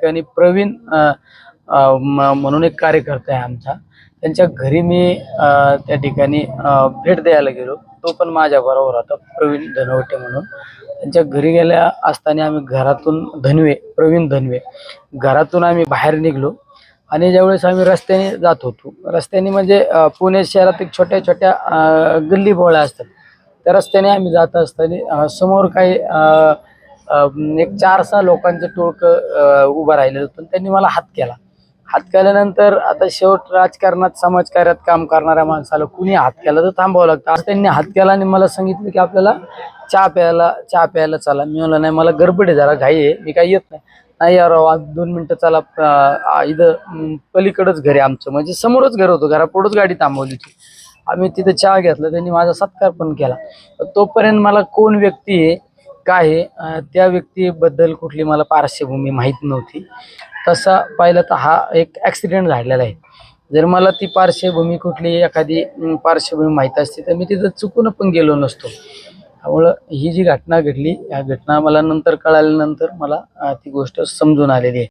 ठिकाणी प्रवीण म्हणून एक कार्यकर्ता आहे आमचा. त्यांच्या घरी मी त्या ठिकाणी भेट द्यायला गेलो. तो पण माझ्या बरोबर होता प्रवीण धनवटे म्हणून. त्यांच्या घरी गेल्या असताना आम्ही घरातून धनवे प्रवीण धनवे घरातून आम्ही बाहेर निघलो. आणि ज्यावेळेस आम्ही रस्त्याने जात होतो रस्त्याने म्हणजे पुणे शहरात एक छोट्या छोट्या गल्ली बोळ्या असतात. त्या रस्त्याने आम्ही जात असताना समोर काही एक चार सहा लोकांचं टोळकं उभं राहिलेलं होतं. त्यांनी मला हात केला. हात केल्यानंतर आता शेवट राजकारणात समाजकार्यात काम करणाऱ्या माणसाला कुणी हात केला तर थांबावं लागतं. असं त्यांनी हात केला आणि मला सांगितलं की आपल्याला चहा प्यायला चहा प्यायला चला. मी म्हणलं नाही मला गडबड जरा घाई आहे. मी काही येत नाही. नाही यार आज दोन मिनटं चला. इथं पलीकडंच घर आहे आमचं. म्हणजे समोरच घर होतं. घरापुढंच गाडी थांबवली होती. आम्ही तिथं चहा घेतला. त्यांनी माझा सत्कार पण केला. तोपर्यंत मला कोण व्यक्ती आहे काय आहे? त्या व्यक्तीबद्दल कुठली मला पार्श्वभूमी माहीत नव्हती. तसा पाहिलं तर हा एक ॲक्सिडेंट झालेला आहे. जर मला ती पार्श्वभूमी कुठली एखादी पार्श्वभूमी माहीत असती तर मी तिथं चुकून पण गेलो नसतो. त्यामुळं ही जी घटना घडली या घटना मला नंतर कळाल्यानंतर मला ती गोष्ट समजून आलेली आहे.